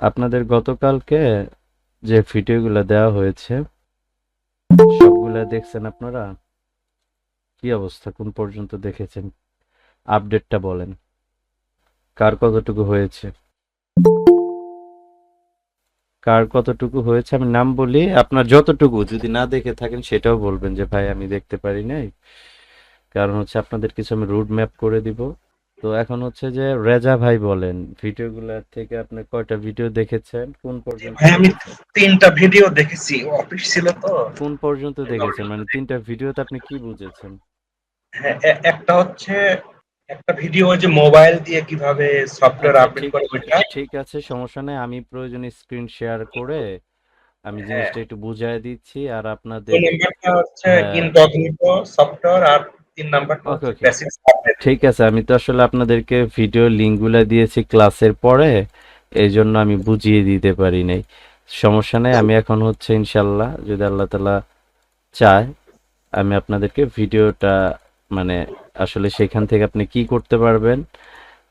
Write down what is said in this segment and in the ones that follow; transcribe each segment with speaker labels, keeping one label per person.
Speaker 1: আপনাদের গতকালকে যে ভিডিওগুলো দেওয়া হয়েছে, সবগুলা দেখছেন আপনারা? কি অবস্থা? কোন পর্যন্ত দেখেছেন? আপডেটটা বলেন। কার কতটুকু হয়েছে? কার কতটুকু হয়েছে? আমি নাম বলি, আপনার যতটুকু, যদি না দেখে থাকেন সেটাও বলবেন যে, ভাই, আমি দেখতে পারি নাই। কারণ হচ্ছে আপনাদের কিছু আমি রুট ম্যাপ করে দিব। তো এখন হচ্ছে যে রেজা ভাই বলেন ভিডিওগুলো থেকে আপনি কয়টা ভিডিও দেখেছেন? কোন পর্যন্ত
Speaker 2: ভাই আমি তিনটা ভিডিও দেখেছি অফিস ছিল তো।
Speaker 1: কোন পর্যন্ত দেখেছেন? মানে তিনটা ভিডিওতে আপনি কি বুঝেছেন?
Speaker 2: হ্যাঁ, একটা হচ্ছে একটা ভিডিও যে মোবাইল দিয়ে কীভাবে সফটওয়্যার
Speaker 1: আচ্ছা,
Speaker 2: আপডেট
Speaker 1: ঠিক
Speaker 2: করে ওইটা।
Speaker 1: ঠিক আছে সমস্যা নেই। আমি প্রয়োজনে স্ক্রিন শেয়ার করে আমি
Speaker 2: হ্যাঁ।
Speaker 1: জিনিসটা একটু বুঝাই দিচ্ছি আর আপনাদের
Speaker 2: নাম্বারটা হচ্ছে
Speaker 1: হ্যাঁ।
Speaker 2: ইনকগনিটো সফটওয়্যার আর তিন আপডেট
Speaker 1: ঠিক আছে আমি তো আসলে আপনাদেরকে ভিডিও লিঙ্কগুলো দিয়েছি ক্লাসের পরে এই জন্য আমি বুঝিয়ে দিতে পারি নাই। সমস্যা নেই আমি এখন হচ্ছে ইনশাল্লাহ যদি আল্লাহ তালা চায় আমি আপনাদেরকে ভিডিওটা মানে আসলে সেখান থেকে আপনি কি করতে পারবেন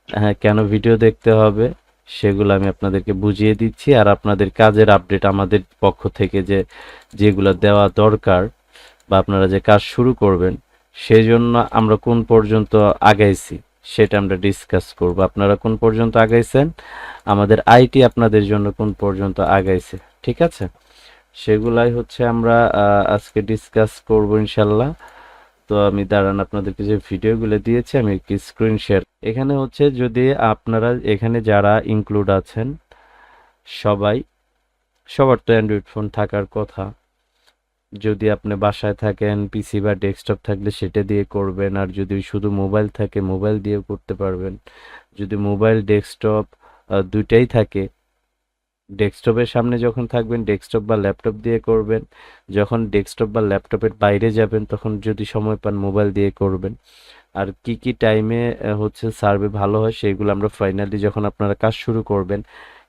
Speaker 1: হ্যাঁ কেন ভিডিও দেখতে হবে সেগুলো আমি আপনাদেরকে বুঝিয়ে দিচ্ছি আর আপনাদের কাজের আপডেট আমাদের পক্ষ থেকে যে যেগুলো দেওয়া দরকার বা আপনারা যে কাজ শুরু করবেন সেই জন্য আমরা কোন পর্যন্ত আগাইছি সেটা আমরা ডিসকাস করব। আপনারা কোন পর্যন্ত আগাইছেন? আমাদের আইটি আপনাদের জন্য কোন পর্যন্ত আগাইছে? ঠিক আছে? সেগুলাই হচ্ছে আমরা আজকে ডিসকাস করব ইনশাল্লাহ তো আমি দাঁড়ান, আপনাদেরকে যে ভিডিওগুলো দিয়েছি, আমি কি স্ক্রিন শেয়ার এখানে হচ্ছে যদি আপনারা, এখানে যারা ইনক্লুড আছেন, সবাই, সবার তো অ্যান্ড্রয়েড ফোন থাকার কথা। যদি আপনি বাসায় থাকেন পিসি বা ডেস্কটপ থাকলে সেটা দিয়ে করবেন। আর যদি শুধু মোবাইল থাকে মোবাইল দিয়েও করতে পারবেন। যদি মোবাইল ডেস্কটপ দুইটাই থাকে ডেস্কটপের সামনে যখন থাকবেন ডেস্কটপ বা ল্যাপটপ দিয়ে করবেন। যখন ডেস্কটপ বা ল্যাপটপের বাইরে যাবেন, তখন যদি সময় পান মোবাইল দিয়ে করবেন। আর কি কি টাইমে হচ্ছে সার্ভে ভালো হয়, সেগুলো আমরা ফাইনালি যখন আপনারা কাজ শুরু করবেন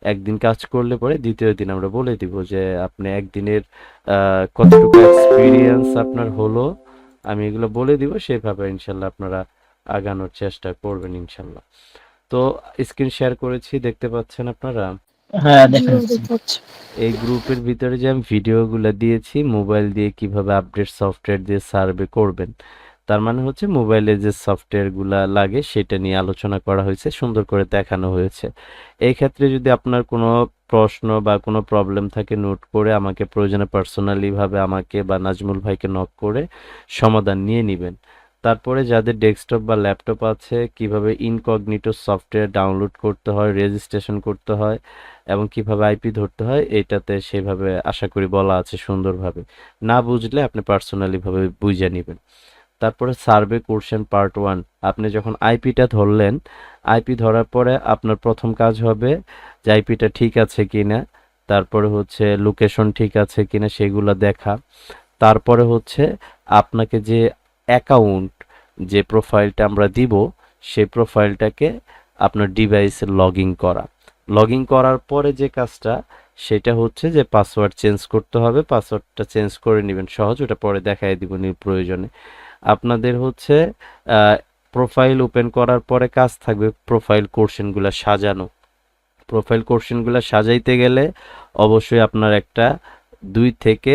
Speaker 1: একদিন কাজ করলে পরে দ্বিতীয় দিন আমরা বলে দিব যে আপনি একদিনের কতটুকু এক্সপিরিয়েন্স আপনার হলো আমি এগুলো বলে দিব সেভাবে ইনশাল্লাহ আপনারা আগানোর চেষ্টা করবেন ইনশাল্লাহ। তো স্ক্রিন শেয়ার করেছি দেখতে পাচ্ছেন আপনারা?
Speaker 3: হ্যাঁ
Speaker 1: এই গ্রুপের ভিতরে যে আমি ভিডিওগুলো দিয়েছি মোবাইল দিয়ে কীভাবে আপডেট সফটওয়্যার দিয়ে সার্ভে করবেন তার মানে হচ্ছে মোবাইলে যে সফটওয়্যারগুলো লাগে সেটা নিয়ে আলোচনা করা হয়েছে, সুন্দর করে দেখানো হয়েছে। এই ক্ষেত্রে যদি আপনার কোনো প্রশ্ন বা কোনো প্রবলেম থাকে নোট করে আমাকে প্রয়োজনে পার্সোনালিভাবে আমাকে বা নাজমুল ভাইকে নক করে সমাধান নিয়ে নেবেন। তারপরে যাদের ডেস্কটপ বা ল্যাপটপ আছে, কীভাবে ইনকগনিটো সফটওয়্যার ডাউনলোড করতে হয় রেজিস্ট্রেশন করতে হয় এবং কীভাবে আইপি ধরতে হয়, এটাতে সেভাবে আশা করি বলা আছে সুন্দরভাবে। না বুঝলে আপনি পার্সোনালিভাবে বুঝে নেবেন। তারপরে সার্ভে কোর্শন পার্ট ওয়ান। আপনি যখন আইপিটা ধরলেন, আইপি ধরার পরে আপনার প্রথম কাজ হবে যে আইপিটা ঠিক আছে কিনা, তারপরে হচ্ছে লোকেশন ঠিক আছে কি না সেগুলো দেখা। তারপরে হচ্ছে আপনাকে যে অ্যাকাউন্ট, যে প্রোফাইলটা আমরা দিব, সেই প্রোফাইলটাকে আপনার ডিভাইসে লগ করা। লগ করার পরে যে কাজটা, সেটা হচ্ছে যে পাসওয়ার্ড চেঞ্জ করতে হবে। পাসওয়ার্ডটা চেঞ্জ করে নেবেন সহজ, ওটা পরে দেখাই দিব নি প্রয়োজনে। আপনাদের হচ্ছে প্রোফাইল ওপেন করার পরে কাজ থাকবে প্রোফাইল কোর্শনগুলো সাজানো। প্রোফাইল কোর্শনগুলো সাজাইতে গেলে অবশ্যই আপনার একটা দুই থেকে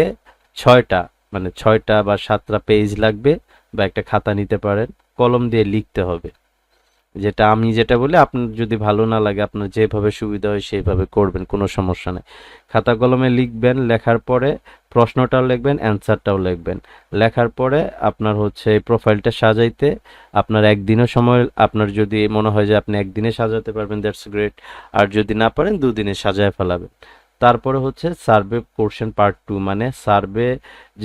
Speaker 1: ছয়টা মানে ছয়টা বা সাতটা পেজ লাগবে বা একটা খাতা নিতে পারেন, কলম দিয়ে লিখতে হবে। যেটা আমি যেটা বলি, আপনার যদি ভালো না লাগে, আপনার যেভাবে সুবিধা হয় সেইভাবে করবেন, কোনো সমস্যা নেই। খাতা কলমে লিখবেন, লেখার পরে প্রশ্নটাও লিখবেন, অ্যান্সারটাও লিখবেন। লেখার পরে আপনার হচ্ছে এই প্রোফাইলটা সাজাইতে আপনার একদিনও সময়, আপনার যদি মনে হয় যে আপনি একদিনে সাজাতে পারবেন, দ্যাটস গ্রেট। আর যদি না পারেন, দুদিনে সাজায় ফেলাবেন। তারপরে হচ্ছে সার্ভে কোর্শন পার্ট টু মানে সার্ভে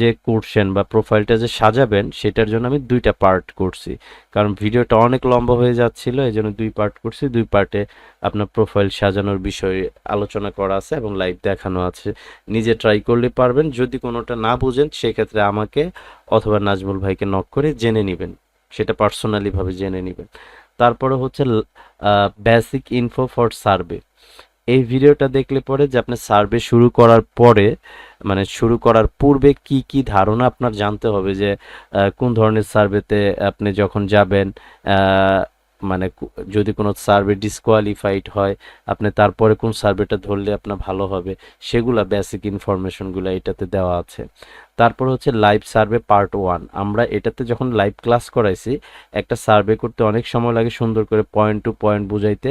Speaker 1: যে কোর্শন বা প্রোফাইলটা যে সাজাবেন, সেটার জন্য আমি দুইটা পার্ট করছি। কারণ ভিডিওটা অনেক লম্বা হয়ে যাচ্ছিল এই জন্য দুই পার্ট করছি। দুই পার্টে আপনার প্রোফাইল সাজানোর বিষয়ে আলোচনা করা আছে এবং লাইভ দেখানো আছে। নিজে ট্রাই করলে পারবেন, যদি কোনোটা না বুঝেন, সেক্ষেত্রে আমাকে অথবা নাজমুল ভাইকে নক করে জেনে নেবেন। সেটা পার্সোনালিভাবে জেনে নেবেন। তারপরে হচ্ছে বেসিক ইনফো ফর সার্ভে। এই ভিডিওটা দেখলে পরে যে আপনি সার্ভে শুরু করার পরে মানে শুরু করার পূর্বে কি কি ধারণা আপনার জানতে হবে যে কোন ধরনের সার্ভেতে আপনি যখন যাবেন মানে যদি কোনো সার্ভে ডিসকোয়ালিফাইড হয়, আপনি তারপরে কোন সার্ভেটা ধরলে আপনার ভালো হবে, সেগুলা বেসিক ইনফরমেশনগুলো এটাতে দেওয়া আছে। তারপর হচ্ছে লাইভ সার্ভে পার্ট ওয়ান আমরা এটাতে যখন লাইভ ক্লাস করাইছি, একটা সার্ভে করতে অনেক সময় লাগে সুন্দর করে পয়েন্ট টু পয়েন্ট বুঝাইতে,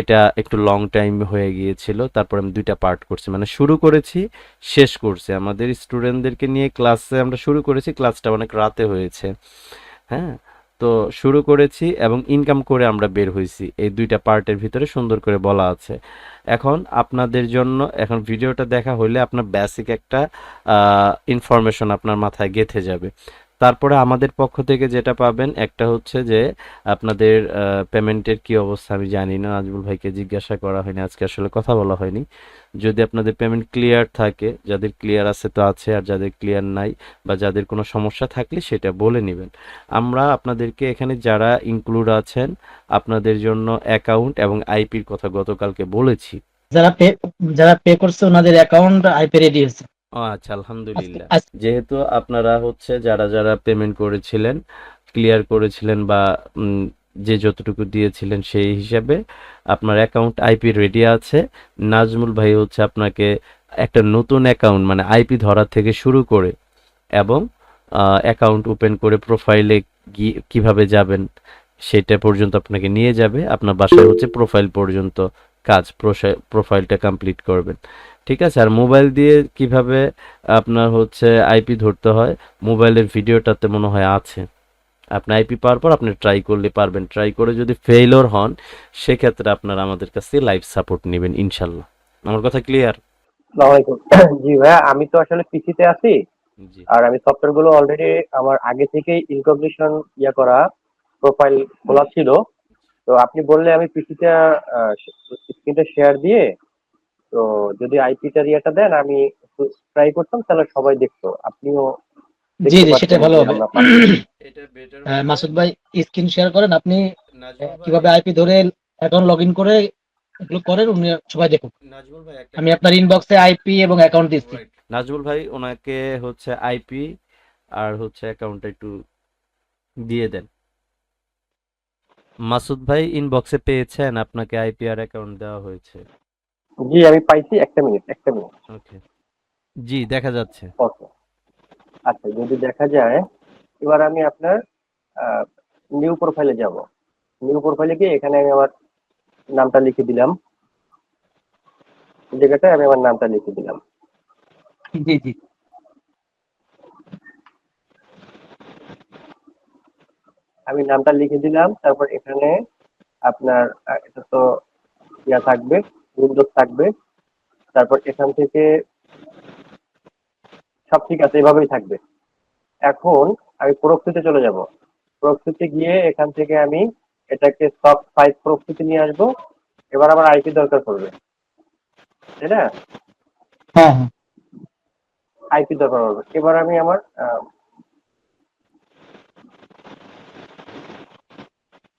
Speaker 1: এটা একটু লং টাইম হয়ে গিয়েছিল, তারপর আমি দুইটা পার্ট করছি। মানে শুরু করেছি, শেষ করছি। আমাদের স্টুডেন্টদেরকে নিয়ে ক্লাসে আমরা শুরু করেছি ক্লাসটা অনেক রাতে হয়েছে। হ্যাঁ? তো শুরু করেছি এবং ইনকাম করে আমরা বের হয়েছি। এই দুইটা পার্টের ভিতরে সুন্দর করে বলা আছে। এখন আপনাদের জন্য, এখন ভিডিওটা দেখা হইলে আপনার বেসিক একটা ইনফরমেশন আপনার মাথায় গেঁথে যাবে। তারপরে আমাদের পক্ষ থেকে যেটা পাবেন, একটা হচ্ছে যে আপনাদের পেমেন্টের কি অবস্থা আমি জানি না। নাজমুল ভাইকে জিজ্ঞাসা করা হয়নি, আজকে আসলে কথা বলা হয়নি। যদি আপনাদের পেমেন্ট ক্লিয়ার থাকে যাদের ক্লিয়ার আছে তো আছে আর যাদের ক্লিয়ার নাই বা যাদের কোনো সমস্যা থাকলে সেটা বলে নেবেন। আমরা আপনাদেরকে এখানে যারা ইনক্লুড আছেন আপনাদের জন্য অ্যাকাউন্ট এবং আইপির কথা গতকালকে বলেছি।
Speaker 3: যারা পে যারা পে করছে ওনাদের অ্যাকাউন্ট আইপি রেডি হয়েছে।
Speaker 1: আচ্ছা আলহামদুলিল্লাহ। যেহেতু আপনারা হচ্ছে যারা যারা পেমেন্ট করেছিলেন ক্লিয়ার করেছিলেন বা যে যতটুকু দিয়েছিলেন সেই হিসাবে আপনার অ্যাকাউন্ট আইপি রেডি আছে। নাজমুল ভাই হচ্ছে আপনাকে একটা নতুন অ্যাকাউন্ট মানে আইপি ধরা থেকে শুরু করে এবং অ্যাকাউন্ট ওপেন করে প্রোফাইলে গিয়ে কীভাবে যাবেন সেটা পর্যন্ত আপনাকে নিয়ে যাবে। আপনার বাসায় হচ্ছে প্রোফাইল পর্যন্ত কাজ প্রোফাইলটা কমপ্লিট করবেন। ঠিক আছে? আর মোবাইল দিয়ে কীভাবে আপনার হচ্ছে আইপি ধরতে হয়? মোবাইলের ভিডিওটাতে মনে হয় আছে। আপনি আইপি পাওয়ার পর আপনি ট্রাই করলে পারবেন। ট্রাই করে যদি ফেইলর হন সেক্ষেত্রে আপনারা আমাদের কাছে থেকে লাইভ সাপোর্ট নেবেন ইনশাল্লাহ। আমার কথা ক্লিয়ার
Speaker 4: জি ভাইয়া আমি তো আসলে পিসিতে আছি। আর আমি সফটওয়্যারগুলো অলরেডি আমার আগে থেকেই ইনকগনিশন ইয়া করা প্রোফাইল খোলা ছিল। তো আপনি বললে আমি পিসিতে স্ক্রিনটা শেয়ার দিয়ে তো যদি আইপিটার ইয়েটা দেন আমি ট্রাই করতাম তাহলে সবাই দেখতো। আপনিও
Speaker 3: জি জি সেটা ভালো হবে।
Speaker 1: বেটার
Speaker 3: আহ, মাসুদ ভাই স্ক্রিন শেয়ার করেন আপনি কীভাবে আইপি ধরে অ্যাকাউন্ট লগ ইন করে এগুলো করেন উনি সবাই দেখুন আমি আপনার ইনবক্সে আইপি এবং অ্যাকাউন্ট দিচ্ছি।
Speaker 1: নাজমুল ভাই ওনাকে হচ্ছে আইপি আর হচ্ছে অ্যাকাউন্টটা একটু দিয়ে দেন। মাসুদ ভাই ইনবক্সে পেয়েছেন আপনাকে আইপি আর অ্যাকাউন্ট দেওয়া হয়েছে।
Speaker 4: জি আমি পাইছি একটা মিনিট একটা মিনিট
Speaker 1: ওকে জি দেখা যাচ্ছে।
Speaker 4: ওকে আচ্ছা যদি দেখা যায় এবার আমি আপনার নিউ প্রোফাইলে যাব। নিউ প্রোফাইলে গিয়ে এখানে আমি আমার নামটা লিখে দিলাম। জায়গাটায় আমি আমার নামটা লিখে দিলাম।
Speaker 3: জি জি।
Speaker 4: আমি নামটা লিখে দিলাম তারপর এখানে আপনার এটা তো ইয়া থাকবে উইন্ডোজ থাকবে। তারপর এখান থেকে সব ঠিক আছে এভাবেই থাকবে। এখন আমি প্রক্সিতে চলে যাব। প্রক্সিতে গিয়ে এখান থেকে আমি এটাকে সফট ফাইভ প্রক্সিতে নিয়ে আসব। এবার আমার আইপি দরকার পড়বে। তাই না?
Speaker 3: হ্যাঁ হ্যাঁ।
Speaker 4: আইপি দরকার পড়বে। এবার আমি আমার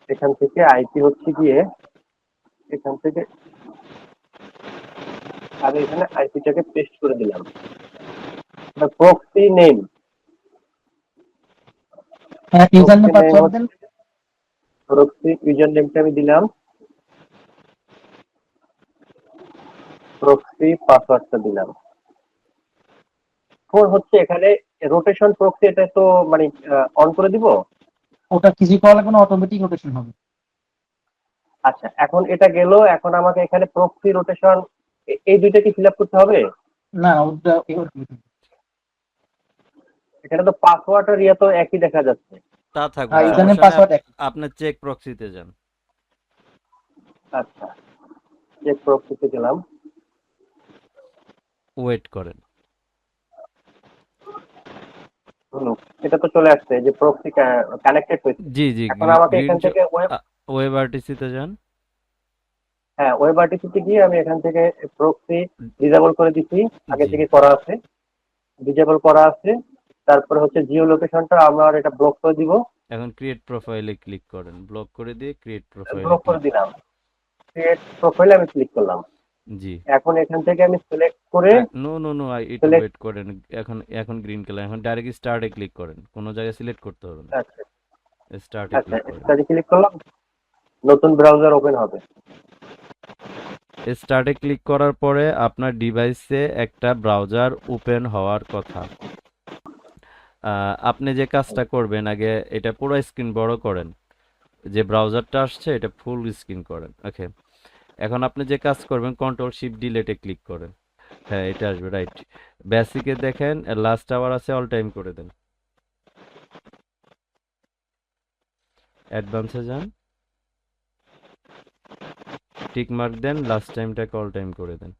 Speaker 4: এখান থেকে আইপি হচ্ছে গিয়ে এখান থেকে আমি এখানে আইপিটাকে পেস্ট করে দিলাম।
Speaker 3: হ্যাঁ ইউজার পাসওয়ার্ড
Speaker 4: name
Speaker 3: দেন।
Speaker 4: প্রক্সি ইউজার নেমটা আমি দিলাম। প্রক্সি পাসওয়ার্ডটা দিলাম। ফোর হচ্ছে এখানে রোটেশন প্রক্সি এটা তো মানে অন করে দিব?
Speaker 3: ওটা কিছু করা লাগবে না অটোমেটিক রোটেশন হবে।
Speaker 4: আচ্ছা এখন এটা গেল এখন আমাকে এখানে প্রক্সি রোটেশন এই দুইটা কি ফিল আপ করতে হবে?
Speaker 3: না ওটা ওটা-
Speaker 4: এখানে তো পাসওয়ার্ড আর ইয়ে তো একই দেখা যাচ্ছে।
Speaker 1: তা থাকবে নেই,
Speaker 3: পাসওয়ার্ড এক
Speaker 1: আপনার চেক প্রক্সিতে যান।
Speaker 4: আচ্ছা চেক প্রক্সিতে গেলাম।
Speaker 1: ওয়েট করেন।
Speaker 4: এটা তো চলে আসছে যে প্রক্সি কানেক্টেড হয়েছে।
Speaker 1: জি জি
Speaker 4: এখন আমাকে এখান থেকে ওয়েব
Speaker 1: ওয়েব যান।
Speaker 4: হ্যাঁ ওয়েব আর্টিসিতে গিয়ে আমি এখান থেকে প্রক্সি ডিসেবল করে দিচ্ছি। আগে থেকে করা আছে। ডিসেবল করা আছে। তারপরে হচ্ছে জিও লোকেশনটা আমার এটা ব্লক করে দিব।
Speaker 1: এখন ক্রিয়েট প্রোফাইলে ক্লিক করেন। ব্লক করে দিয়ে ক্রিয়েট প্রোফাইল
Speaker 4: ব্লক করে দিলাম। ক্রিয়েট প্রোফাইলে আমি ক্লিক করলাম।
Speaker 1: জি।
Speaker 4: এখন এখান থেকে আমি সিলেক্ট করে
Speaker 1: নো নো নো একটু ওয়েট করেন। এখন এখন গ্রিন কালার এখন ডাইরেক্ট স্টার্টে ক্লিক করেন। কোনো জায়গায় সিলেক্ট করতে হবে না।
Speaker 4: আচ্ছা।
Speaker 1: স্টার্টে ক্লিক করেন।
Speaker 4: স্টাডি ক্লিক করলাম। নতুন ব্রাউজার ওপেন হবে।
Speaker 1: স্টার্টে ক্লিক করার পরে আপনার ডিভাইসে একটা ব্রাউজার ওপেন হওয়ার কথা। আপনি যে কাজটা করবেন, আগে এটা পুরো স্ক্রিন বড় করেন। যে ব্রাউজারটা আসছে, এটা ফুল স্ক্রিন করেন ওকে এখন আপনি যে কাজ করবেন কন্ট্রোল শিফট ডিলেটে ক্লিক করেন। হ্যাঁ এটা আসবে রাইট বেসিকে দেখেন লাস্ট আওয়ার আছে অল টাইম করে দেন। অ্যাডভান্সে যান। টিক মার্ক দেন লাস্ট টাইমটাকে অল টাইম করে দেন।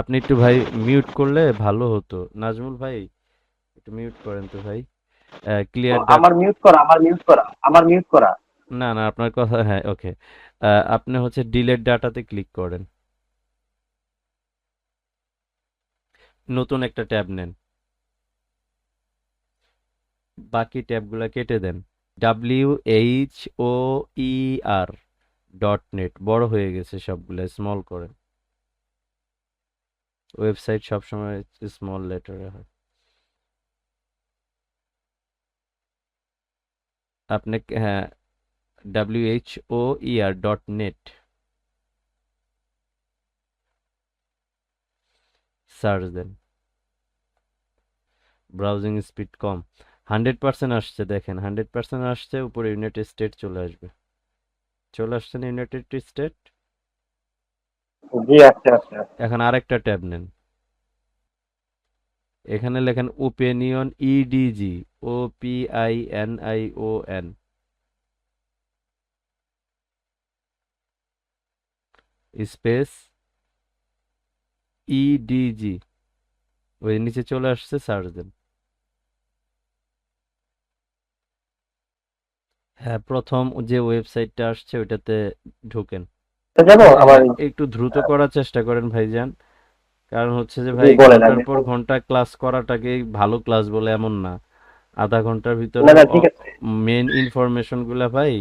Speaker 1: আপনি একটু ভাই মিউট করলে ভালো হতো। নাজমুল ভাই একটু মিউট করেন তো ভাই। ক্লিয়ার
Speaker 4: আমার মিউট করা আমার মিউট করা আমার মিউট করা।
Speaker 1: না না আপনার কথা হ্যাঁ ওকে আপনি হচ্ছে ডিলেট ডাটাতে ক্লিক করেন। নতুন একটা ট্যাব নেন। বাকি ট্যাবগুলো কেটে দেন। W H O E R dot net বড় হয়ে গেছে সবগুলো স্মল করেন। ওয়েবসাইট সবসময় স্মল লেটারে হয়। আপনি হ্যাঁ W H O dot net search দেন। ব্রাউজিং স্পিড কম। হান্ড্রেড পার্সেন্ট আসছে, দেখেন। হান্ড্রেড পার্সেন্ট আসছে, উপরে ইউনাইটেড স্টেট চলে আসবে। চলে আসছেন ইউনাইটেড স্টেট
Speaker 4: জি আচ্ছা আচ্ছা।
Speaker 1: এখন আরেকটা ট্যাব নেন। এখানে লেখেন opinion EDG O P I N I O N space EDG ওই নিচে চলে আসছে, সার্চ দেন। হ্যাঁ প্রথম যে ওয়েবসাইটটা আসছে, ওইটাতে ঢুকেন।
Speaker 4: আমার
Speaker 1: হ্যাঁ, একটু দ্রুত করার চেষ্টা করেন ভাইজান। কারণ হচ্ছে যে ভাই
Speaker 4: ঘণ্টার
Speaker 1: পর ঘণ্টা ক্লাস করাটাকে ভালো ক্লাস বলে এমন না। আধা ঘণ্টার ভিতরে মেন ইনফরমেশনগুলা ভাই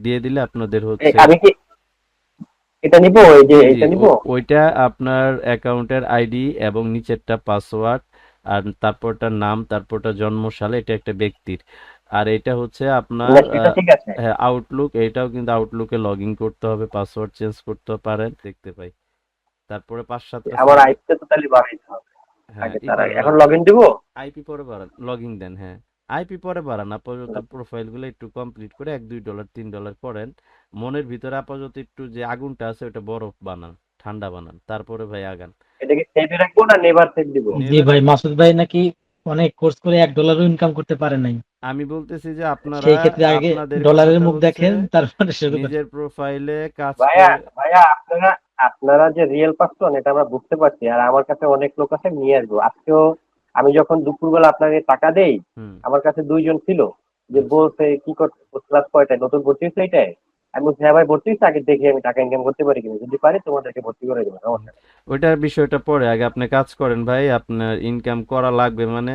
Speaker 1: দিয়ে দিলে আপনাদের হচ্ছে
Speaker 4: আমি কি এটা নিবো? এই যে এটা নিবো?
Speaker 1: ওইটা আপনার অ্যাকাউন্টের আইডি এবং নিচেরটা পাসওয়ার্ড আর তারপরটা নাম তারপরটা জন্মসাল এটা একটা ব্যক্তির। আর এটা হচ্ছে আপনার হ্যাঁ আউটলুক এটাও কিন্তু আউটলুকে লগ ইন করতে হবে পাসওয়ার্ড চেঞ্জ করতে পারেন দেখতে পাই। তারপরে পাঁচ সাতটা
Speaker 4: আমার আইপিতে তো তাহলে বাড়াইতে হবে।
Speaker 1: হ্যাঁ
Speaker 4: আগে তার এখন লগ ইন দিবো
Speaker 1: আইপি পরে বাড়ান লগ ইন দেন হ্যাঁ। আইপি পরে বাড়ান আপাতত প্রোফাইলগুলো একটু কমপ্লিট করে এক দুই ডলার তিন ডলার করেন। মনের ভিতরে আপাতত একটু যে আগুনটা আছে ওটা বরফ বানান ঠান্ডা বানান তারপরে ভাই আগান।
Speaker 4: এটাকে সেভে রাখব না নেভার সেভ দিব?
Speaker 3: জি ভাই মাসুদ ভাই নাকি অনেক কোর্স করে এক ডলারও ইনকাম করতে পারে নাই।
Speaker 1: আমি বলতেছি যে আপনারা
Speaker 3: সেই ক্ষেত্রে আগে ডলারের মুখ দেখেন তারপরে শুরু করেন।
Speaker 1: নিজের প্রোফাইলে কাজ
Speaker 4: ভাইয়া ভাইয়া আপনারা আপনারা যে রিয়েল পার্সন এটা আমরা বুঝতে পারছি আর আমার কাছে অনেক লোক আছে নিয়ে আসব। আজকেও আমি যখন দুপুরবেলা আপনাকে টাকা দেই আমার কাছে দুইজন ছিল যে বলছে কি করতে ক্লাস কয়টায়? নতুন ভর্তি হয়েছে এইটাই আমি বলছি হ্যাঁ ভাই ভর্তি আগে দেখি আমি টাকা ইনকাম করতে পারি কিনা। যদি পারি তোমাদেরকে ভর্তি করে দেবো সমস্যা
Speaker 1: ওইটার বিষয়টা পরে আগে আপনি কাজ করেন ভাই আপনার ইনকাম করা লাগবে মানে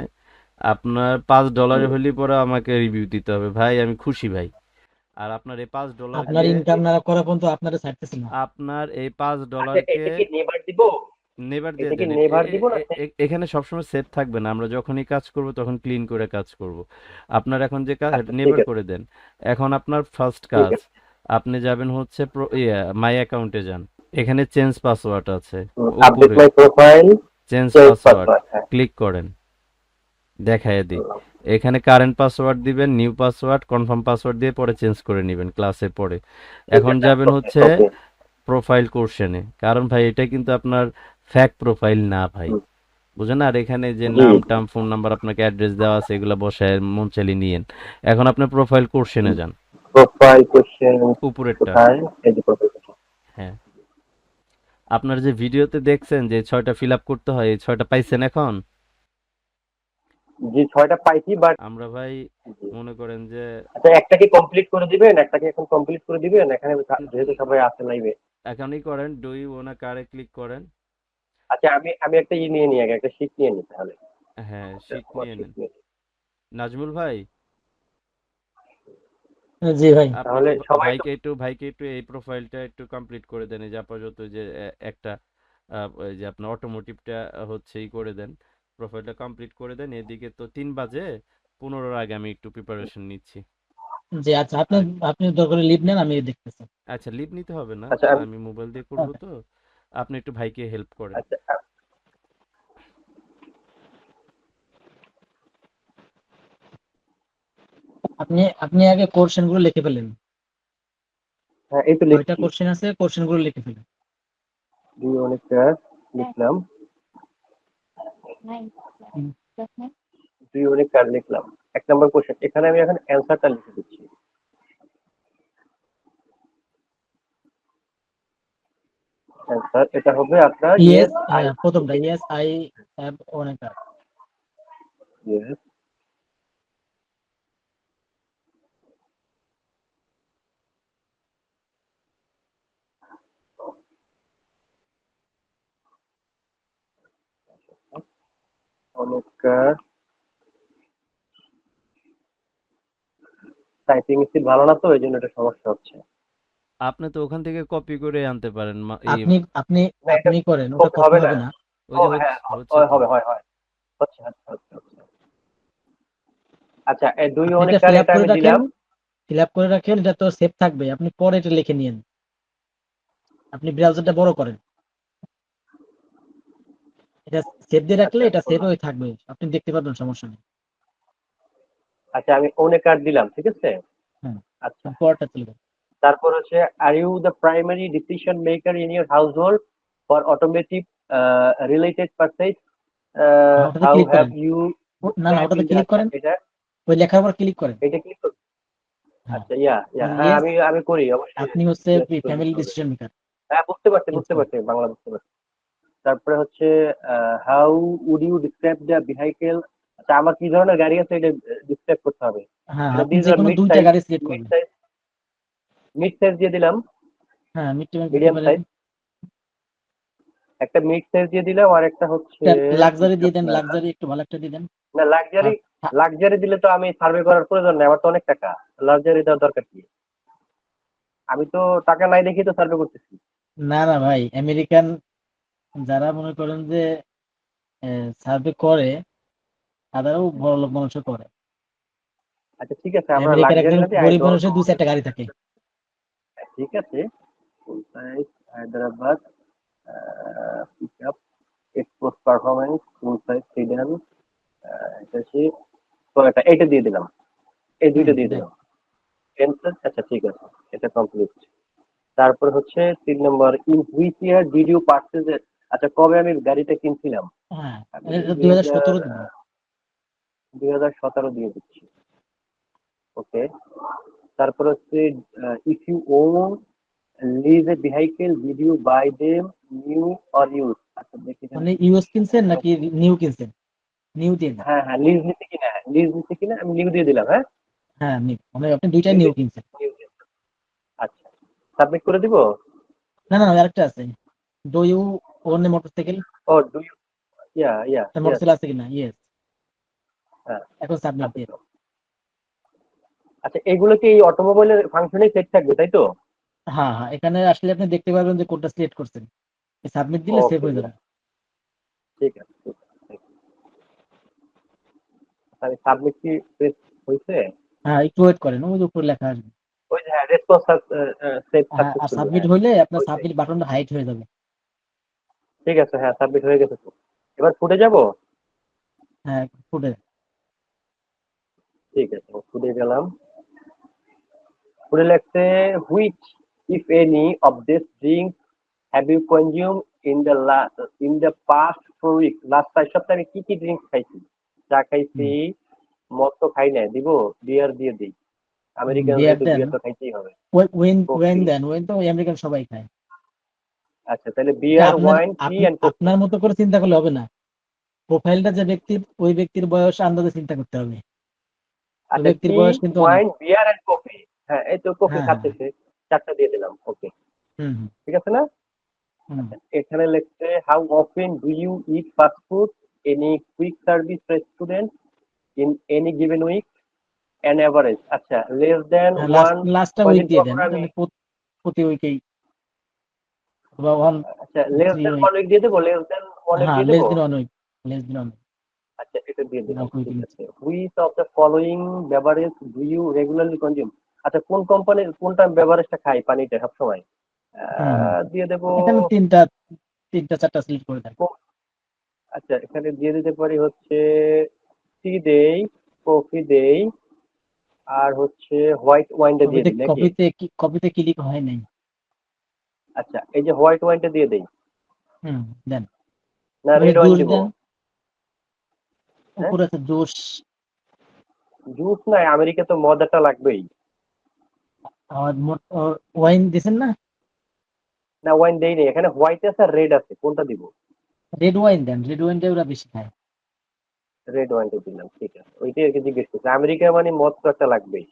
Speaker 1: আপনার পাঁচ ডলারে হলে পরে আমাকে রিভিউ দিতে হবে। ভাই আমি খুশি ভাই। আর আপনার এই পাঁচ ডলার
Speaker 3: আপনার ইনকাম না করা পর্যন্ত আপনারা ছাড়তেছে না।
Speaker 1: আপনার এই পাঁচ
Speaker 4: আচ্ছা
Speaker 1: ডলারকে
Speaker 4: নেভার দিব?
Speaker 1: নেভার দিয়ে দেন। এখানে সবসময় সেভ থাকবে না। আমরা যখনই কাজ করব তখন ক্লিন করে কাজ করব। আপনার এখন যে কাজ
Speaker 4: আচ্ছা, ঠিক
Speaker 1: নেভার করে দেন। এখন আপনার ফার্স্ট কাজ। আপনি যাবেন হচ্ছে মাই অ্যাকাউন্টে যান। এখানে চেঞ্জ পাসওয়ার্ড আছে। চেঞ্জ পাসওয়ার্ড ক্লিক করেন। দেখায় দিই। এখানে কারেন্ট পাসওয়ার্ড দিবেন নিউ পাসওয়ার্ড কনফার্ম পাসওয়ার্ড দিয়ে পরে চেঞ্জ করে নেবেন ক্লাসের পরে। এখন যাবেন হচ্ছে প্রোফাইল কোর্শনে কারণ ভাই এটা কিন্তু আপনার ফ্যাক প্রোফাইল না ভাই। বুঝেন আর এখানে যে নাম টাম ফোন নাম্বার আপনাকে অ্যাড্রেস দেওয়া আছে এগুলো বসায় মন চালিয়ে নিয়েন। এখন আপনি প্রোফাইল কোর্শনে যান।
Speaker 4: প্রোফাইল কোশ্চেন
Speaker 1: উপরেরটা।
Speaker 4: এই যে প্রোফাইল
Speaker 1: হ্যাঁ। আপনার যে ভিডিওতে দেখছেন যে ছয়টা ফিল আপ করতে হয় এই ছয়টা পাইছেন এখন?
Speaker 4: জি ছয়টা পাইছি বাট
Speaker 1: আমরা ভাই মনে করেন যে
Speaker 4: আচ্ছা একটা কি কমপ্লিট করে দিবেন একটা কি এখন কমপ্লিট করে দিবেন এখানে যেহেতু সবাই আছে লাইভে
Speaker 1: এখনই করেন ডু ইউ ওনা কারে ক্লিক করেন।
Speaker 4: আচ্ছা আমি আমি একটা ই নিয়ে নিই আগে একটা শিট নিয়ে নিই তাহলে।
Speaker 1: হ্যাঁ শিট নিয়ে নেন।
Speaker 4: নিয়ে নিই।
Speaker 1: নাজমুল ভাই
Speaker 3: জি ভাই।
Speaker 4: তাহলে
Speaker 1: ভাইকে একটু ভাইকে একটু এই প্রোফাইলটা একটু কমপ্লিট করে দেন এই যে আপাতত যে একটা যে আপনার অটোমোটিভটা হচ্ছে ই করে দেন প্রোফাইলটা কমপ্লিট করে দেন এদিকে তো তিন বাজে পনেরোর আগে আমি একটু প্রিপারেশন নিচ্ছি।
Speaker 3: যে আচ্ছা আপনি আপনি দরকার লিভ নেন আমি দেখতেছি।
Speaker 1: আচ্ছা লিভ নিতে হবে না
Speaker 4: আচ্ছা, আমি-
Speaker 1: আমি মোবাইল দিয়ে করব তো আপনি একটু ভাইকে হেল্প করেন।
Speaker 3: আপনি আপনি আগে কোশ্চেনগুলো লিখে ফেলেন।
Speaker 4: হ্যাঁ এই তো লিখছি।
Speaker 3: কোশ্চেন আছে? কোশ্চেনগুলো লিখে ফেলেন।
Speaker 4: দুই অনেকটা লিখলাম। দুই অনেক কার লিখলাম। এক নম্বর কোশ্চেন এখানে আমি এখন অ্যান্সারটা লিখে দিচ্ছি। অ্যান্সার এটা হবে আপনার
Speaker 3: ইয়েস
Speaker 4: আই
Speaker 3: প্রথমটা। ইয়েস আই হ্যাভ অনেক
Speaker 4: yes অনেককার টাইপিং স্পিড ভালো না তো এই জন্য এটা সমস্যা হচ্ছে।
Speaker 1: আপনি তো ওখান থেকে কপি করে আনতে পারেন
Speaker 3: আপনি আপনি আপনি করেন ওটা
Speaker 4: হবে
Speaker 3: হবে
Speaker 4: না। হ্যাঁ হয় হবে হয় হয়। আচ্ছা এই দুই
Speaker 3: আপনি
Speaker 4: অনেক
Speaker 3: এটা fill up
Speaker 4: এটা আমি দিলাম।
Speaker 3: ফিল আপ করে রাখেন এটা তো সেভ থাকবে। আপনি পরে এটা লিখে নিয়েন। আপনি ব্রাউজারটা বড় করেন। এটা সেভ দিয়ে রাখলে এটা সেভ হয়ে থাকবে। আপনি দেখতে পারবেন সমস্যা নেই।
Speaker 4: আচ্ছা আমি অনেক কার্ড দিলাম ঠিক আছে?
Speaker 3: হুম।
Speaker 4: আচ্ছা।
Speaker 3: পরটা চলবে
Speaker 4: তারপর হচ্ছে are you the primary decision maker in your household for automatic related purchase how have you
Speaker 3: না না ওটাতে ক্লিক করেন।
Speaker 4: এটা
Speaker 3: ওই লেখার উপর ক্লিক করেন।
Speaker 4: এটা ক্লিক করুন
Speaker 3: হ্যাঁ।
Speaker 4: আচ্ছা ইয়া ইয়া হ্যাঁ আমি আমি করি অবশ্যই।
Speaker 3: আপনি হচ্ছে ফ্যামিলি ডিসিশন মেকার
Speaker 4: হ্যাঁ বুঝতে পারছি বুঝতে পারছি বাংলা বুঝতে পারছি। তারপরে হচ্ছে how would you describe the vehicle তা আমার কি ধরনের গাড়ি আছে এটা ডিসক্রাইব করতে হবে।
Speaker 3: হ্যাঁ আপনি
Speaker 4: these
Speaker 3: যে কোনো দুইটা গাড়ি সিলেক্ট
Speaker 4: সাইজ মিড সাইজ দিয়ে দিলাম।
Speaker 3: হ্যাঁ মিড
Speaker 4: মিডিয়াম সাইজ একটা মিড সাইজ দিয়ে দিলাম আর একটা হচ্ছে
Speaker 3: লাক্সারি দিয়ে দেন লাক্সারি একটু ভালো একটা দিয়ে দেন।
Speaker 4: না লাক্সারি
Speaker 3: হ্যাঁ।
Speaker 4: লাক্সারি দিলে তো আমি সার্ভে করার প্রয়োজন নেই আমার তো অনেক টাকা। লাক্সারি দেওয়ার দরকার কি? আমি তো টাকা নাই দেখি তো সার্ভে করতেছি।
Speaker 3: না না ভাই আমেরিকান যারা মনে করেন যে সার্ভে করে তাদেরও বড় লোক মানুষও করে।
Speaker 4: আচ্ছা ঠিক আছে আমরা
Speaker 3: গরিব মানুষের দুই চারটা গাড়ি থাকে।
Speaker 4: ঠিক আছে full size Hyderabad pick up export performance full size sedan এটা হচ্ছে তো এটা দিয়ে দিলাম। এই দুইটা দিয়ে দিলাম? আচ্ছা ঠিক আছে এটা কমপ্লিট তারপর হচ্ছে তিন নম্বর in which year did you purchase আচ্ছা কবে আমি গাড়িটা কিনছিলাম?
Speaker 3: হ্যাঁ দুই হাজার সতেরো দিন।
Speaker 4: দিয়ে দিচ্ছি। ওকে। তারপর হচ্ছে if you own lease a vehicle did you buy them new or use আচ্ছা দেখি
Speaker 3: মানে ইউএস কিনছেন নাকি নিউ কিনছেন? নিউ দিয়ে
Speaker 4: হ্যাঁ হ্যাঁ লিজ নিতে কিনা লিজ নিতে কিনা আমি নিউ দিয়ে দিলাম হ্যাঁ?
Speaker 3: হ্যাঁ নিউ। মানে আপনি দুইটাই নিউ কিনছেন।
Speaker 4: আচ্ছা। সাবমিট করে দিব?
Speaker 3: না না আরেকটা আছে। Do you own a motorcycle
Speaker 4: O do you yeah yeah
Speaker 3: motorcycle আছে কিনা? ইয়েস
Speaker 4: হ্যাঁ।
Speaker 3: এখন সাবমিট দিয়ে
Speaker 4: আচ্ছা এগুলো কি এই অটোমোবাইলের ফাংশনে সেট থাকবে তাই তো?
Speaker 3: হ্যাঁ হ্যাঁ এখানে আসলে আপনি দেখতে পারবেন যে কোডটা সিলেক্ট করছেন। সাবমিট দিলে সেভ হয়ে যাবে।
Speaker 4: ঠিক আছে ঠিক সাবমিট কি প্রেস হয়েছে?
Speaker 3: হ্যাঁ একটু ওয়েট করেন ওই যে উপরে লেখা আসবে।
Speaker 4: ওই যে হ্যাঁ রেসপন্স সেভ
Speaker 3: আর সাবমিট হইলে আপনার সাবমিট বাটনটা হাইট হয়ে যাবে।
Speaker 4: ঠিক আছে হ্যাঁ সাবমিট হয়ে গেছে তো। এবার ফুটে যাব?
Speaker 3: হ্যাঁ ফুটে
Speaker 4: ঠিক আছে ফুটে গেলাম। ফুটে লাগছে which if any of this drink have you consume in the last in the past four week last চার সপ্তাহে আমি কি কি ড্রিঙ্ক খাইছি? চা খাইছি মদ তো খাই নাই দিব? বিয়ার দিয়ে দিই। আমেরিকান। বিয়ার তো খাইতেই হবে।
Speaker 3: ওয়েন ওয়েন দেন ওয়েন তো আমেরিকান সবাই খায়।
Speaker 4: আচ্ছা তাহলে বিয়ার ওয়াইন টি
Speaker 3: আপনার মতো করে চিন্তা করলে হবে না। প্রোফাইলটা যে ব্যক্তির ওই ব্যক্তির বয়স আন্দাজে চিন্তা করতে হবে।
Speaker 4: আচ্ছা
Speaker 3: ব্যক্তির বয়স কিন্তু
Speaker 4: ওয়াইন বিয়ার এন্ড কফি হ্যাঁ এই তো কফি
Speaker 3: হ্যাঁ,
Speaker 4: খাচ্ছে চারটা দিয়ে দিলাম ওকে ঠিক আছে না? এখানে লিখছে how often do you eat fast food any quick service restaurant in any given week an average আচ্ছা লেস দেন ওয়ান
Speaker 3: লাস্টটা উইক দিয়ে দেন। প্রতি উইকেই বা ওয়ান
Speaker 4: আচ্ছা লেস দেন ওয়ান উইক দিয়ে দেবো লেস দেন ওয়ান উইক
Speaker 3: হ্যাঁ
Speaker 4: দিয়ে
Speaker 3: লেস
Speaker 4: দেবো।
Speaker 3: ওয়ান উইক লেস দিন ওয়ান
Speaker 4: আচ্ছা এটা এটা দিয়ে দিলাম
Speaker 3: না,
Speaker 4: ঠিক আছে। Which of the following beverage do you regularly consume আচ্ছা কোন কোম্পানির কোনটা বেভারেজটা খাই পানিটা দিয়ে দেবো
Speaker 3: এখানে তিনটা তিনটা চারটা সিলেক্ট করে দেন
Speaker 4: আচ্ছা এখানে দিয়ে দিতে পারি হচ্ছে টি দেই কফি দেই আর হচ্ছে হোয়াইট ওয়াইনটা দিয়ে দিই
Speaker 3: কি ক্লিক হয় নাই?
Speaker 4: আচ্ছা এই যে হোয়াইট ওয়াইনটা দিয়ে দেই।
Speaker 3: হুম দেন।
Speaker 4: না রেড ওয়াইন দিব।
Speaker 3: উপরে আছে জুস।
Speaker 4: জুস নাই আমেরিকা তো মজাটা লাগবেই।
Speaker 3: আর ওয়াইন দিছেন না?
Speaker 4: না ওয়াইন দেই নেই। এখানে হোয়াইট আছে আর রেড আছে। কোনটা দিব?
Speaker 3: রেড ওয়াইন দেন। রেড ওয়াইনটা ওরা বেশি খায়।
Speaker 4: রেড ওয়াইনটা দিলাম ঠিক আছে। ওইটাই আর কি জিজ্ঞেস করছি। আমেরিকা মানে মদ তো একটা লাগবেই।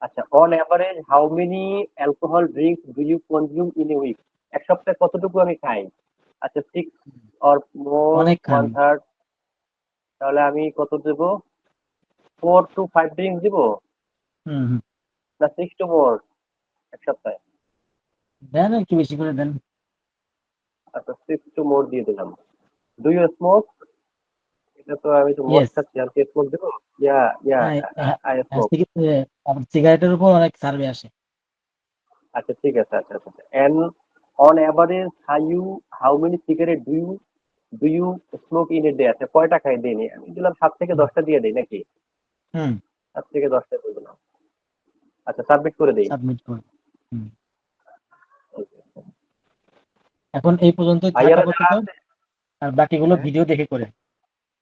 Speaker 4: আচ্ছা on average how many alcohol drinks do you consume in a week এক সপ্তাহে কতটুকু আমি খাই? আচ্ছা six or more. One third তাহলে আমি কত দেব? ফোর টু ফাইভ ড্রিঙ্কস দিব?
Speaker 3: হুম হুম।
Speaker 4: না সিক্স টু মোর এক সপ্তাহে।
Speaker 3: দেন একটু বেশি করে দেন।
Speaker 4: আচ্ছা সিক্স টু মোর দিয়ে দিলাম। ডু ইউ স্মোক এটা তো আমি তো ইয়া ইয়া
Speaker 3: হ্যাঁ, হ্যাঁ,
Speaker 4: আই
Speaker 3: সিগারেটের উপর অনেক সার্ভে আসে।
Speaker 4: আচ্ছা ঠিক আছে আচ্ছা আচ্ছা and on average how you how many cigarette do you do you smoke in a day কয়টা খাই আমি দিলাম সাত থেকে দশটা দিয়ে দিই নাকি?
Speaker 3: হুম।
Speaker 4: সাত থেকে দশটা দিয়ে দিলাম আচ্ছা সাবমিট করে দিই।
Speaker 3: সাবমিট করে এখন এই পর্যন্ত। আর বাকিগুলো
Speaker 4: হ্যাঁ।
Speaker 3: ভিডিও দেখে করে।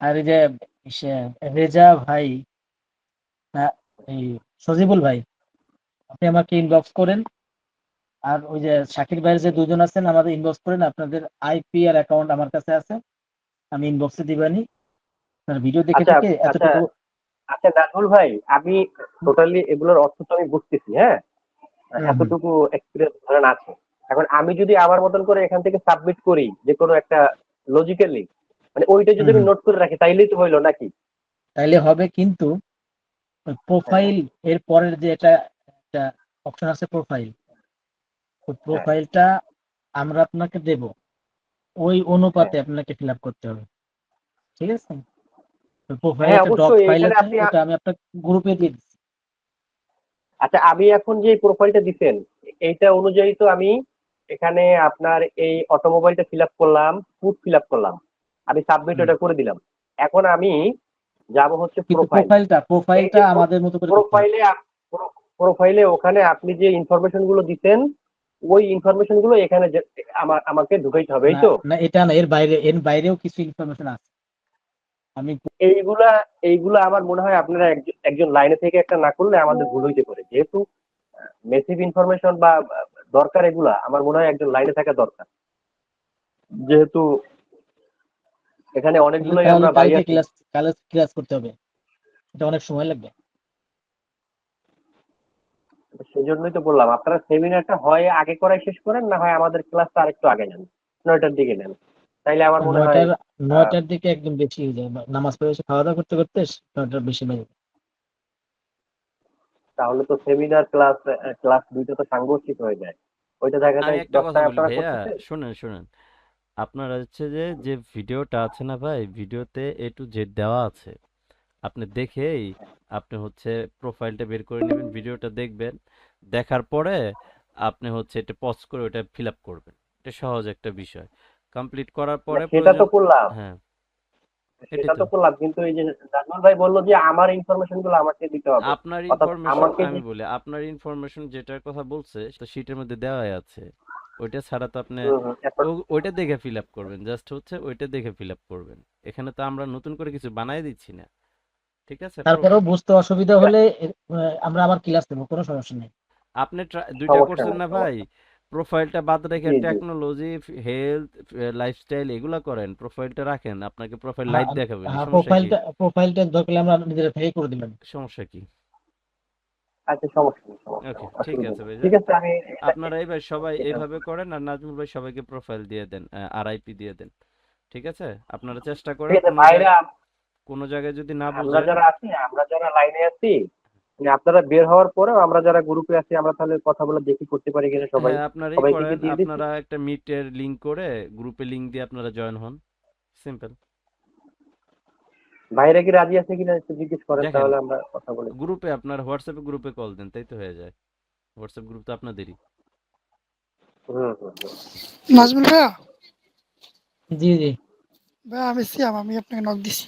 Speaker 3: আর এই যে রেজা ভাই সজিবুল ভাই আপনি আমাকে ইনবক্স করেন। আর ওই যে শাকির ভাইয়ের যে দুজন আছেন আমাদের ইনবক্স করেন। আপনাদের আইপি আর অ্যাকাউন্ট আমার কাছে আছে। আমি ইনবক্সে দিবানি। আপনার ভিডিও দেখে
Speaker 4: আচ্ছা,
Speaker 3: দেখে
Speaker 4: আচ্ছা।
Speaker 3: এতটুকু
Speaker 4: আচ্ছা নাজমুল ভাই আমি টোটালি এগুলোর অর্থ তো আমি বুঝতেছি হ্যাঁ? এতটুকু এক্সপিরিয়েন্স ধরেন আছে। এখন আমি যদি আমার মতন করে এখান থেকে সাবমিট করি যে কোনো একটা লজিক্যালি মানে ওইটা যদি আমি নোট করে রাখি তাইলেই তো হইল নাকি?
Speaker 3: তাইলে হবে কিন্তু প্রোফাইল এর পরের যে এটা একটা অপশন আছে প্রোফাইল ওই প্রোফাইলটা আমরা আপনাকে দেব। ওই অনুপাতে আপনাকে ফিল আপ করতে হবে। ঠিক আছে? প্রোফাইল
Speaker 4: হ্যাঁ,
Speaker 3: ডক ফাইল
Speaker 4: এখানে
Speaker 3: আছে ওটা আমি আপনার গ্রুপে দিয়ে দিচ্ছি।
Speaker 4: আচ্ছা আমি এখন যে প্রোফাইলটা দিচ্ছেন এইটা অনুযায়ী তো আমি এখানে আপনার এই অটোমোবাইলটা ফিল আপ করলাম ফুড ফিল আপ করলাম। আমি সাবমিট ওটা করে দিলাম। এখন আমি যাব হচ্ছে
Speaker 3: প্রোফাইলটা প্রোফাইলটা আমাদের মতো করে
Speaker 4: প্রোফাইলে প্রোফাইলে ওখানে আপনি যে ইনফরমেশনগুলো দিতেন ওই ইনফরমেশনগুলো এখানে আমার আমাকে ঢুকাইতে হবে এই তো?
Speaker 3: না, এটা না এর বাইরে এর বাইরেও কিছু ইনফরমেশন আছে। আমি
Speaker 4: এইগুলা এইগুলা আমার মনে হয় আপনারা একজন একজন লাইনে থেকে একটা না করলে আমাদের ভুল হইতে পারে। যেহেতু মেসিভ ইনফরমেশন বা দরকার এগুলা আমার মনে হয় একজন লাইনে থাকা দরকার। যেহেতু এখানে অনেকগুলোই আমরা আছি।
Speaker 3: ক্লাস ক্লাস করতে হবে। এটা অনেক সময় লাগবে।
Speaker 4: সেজন্যই তো বললাম আপনারা সেমিনারটা হয় আগে করাই শেষ করেন না হয় আমাদের ক্লাসটা আরেকটু আগে নেন? নয়টার দিকে নেন। তাইলে আমার মনে হয়
Speaker 3: নয়টার দিকে একদম বেশি হয়ে যায়। নামাজ পড়ে এসে খাওয়া দাওয়া করতে করতে নয়টার বেশি বেজে যায়।
Speaker 4: তাহলে তো সেমিনার ক্লাস ক্লাস দুইটা তো সাংঘর্ষিক হয়ে যায়। ওইটা দেখা যায় দশটায় আপনারা
Speaker 1: শুনেন শুনেন। আপনার হচ্ছে যে যে ভিডিওটা আছে না ভাই ভিডিওতে এ টু জেড দেওয়া আছে। আপনি দেখেই আপনি হচ্ছে প্রোফাইলটা বের করে নেবেন ভিডিওটা দেখবেন। দেখার পরে আপনি হচ্ছে এটা পজ করে ওটা ফিল আপ করবেন। এটা সহজ একটা বিষয়। কমপ্লিট করার পরে
Speaker 4: সেটা তো করলাম।
Speaker 1: হ্যাঁ
Speaker 4: সেটা তো। করলাম কিন্তু এই যে নাজমুল ভাই বলল যে আমার ইনফরমেশনগুলো আমাকে দিতে হবে।
Speaker 1: আপনার ইনফরমেশন আমি বলি আপনার ইনফরমেশন যেটার কথা বলছে সেটা শিটের মধ্যে দেওয়াই আছে। ওইটা ছাড়া তো আপনি ওইটা দেখে ফিল আপ করবেন। জাস্ট হচ্ছে ওইটা দেখে ফিল আপ করবেন। এখানে তো আমরা নতুন করে কিছু বানাই দিচ্ছি না। ঠিক আছে?
Speaker 3: তারপরেও বুঝতে অসুবিধা হলে আমরা আবার ক্লাস দেবো কোনো সমস্যা নেই।
Speaker 1: আপনি দুইটা করছেন না ভাই? প্রোফাইলটা বাদ রেখে। টেকনোলজি হেলথ লাইফস্টাইল এগুলা করেন। প্রোফাইলটা রাখেন আপনাকে প্রোফাইল লাইভ দেখাবে সমস্যা কি?
Speaker 3: প্রোফাইলটা প্রোফাইলটা দরকার হলে আমরা নিজেরা থেকে করে দিলাম।
Speaker 1: সমস্যা কি?
Speaker 4: আচ্ছা সমস্যা নেই সমস্যা
Speaker 1: ঠিক আছে ভাই
Speaker 4: ঠিক আছে আমি
Speaker 1: আপনারা এইবার সবাই এইভাবে করেন আর নাজমুল ভাই সবাইকে প্রোফাইল দিয়ে দেন আরআইপি দিয়ে দেন। ঠিক আছে? আপনারা চেষ্টা করেন কোনো
Speaker 4: ভাইরা
Speaker 1: জায়গায়- কোনো জায়গায় যদি না
Speaker 4: আমরা যারা আছি আমরা যারা লাইনে আছি মানে আপনারা বের হওয়ার পরেও আমরা যারা গ্রুপে আছি আমরা তাহলে কথা বলে দেখি করতে পারি কিনা সবাই।
Speaker 1: হ্যাঁ
Speaker 4: দিয়ে
Speaker 1: আপনারা একটা মিটের লিংক করে গ্রুপে লিংক দিয়ে আপনারা জয়েন হন। সিম্পল
Speaker 4: ভাইরা কি রাজি আছে কিনা একটু জিজ্ঞেস করেন তাহলে আমরা কথা বলি
Speaker 1: গ্রুপে আপনার হোয়াটসঅ্যাপে গ্রুপে কল দেন তাই তো হয়ে যায়। হোয়াটসঅ্যাপ গ্রুপ তো আপনাদেরই।
Speaker 5: নাজমুল ভাইয়া?
Speaker 3: জি জি।
Speaker 5: ভাইয়া আমি সিয়াম আমি আপনাকে নক দিছি।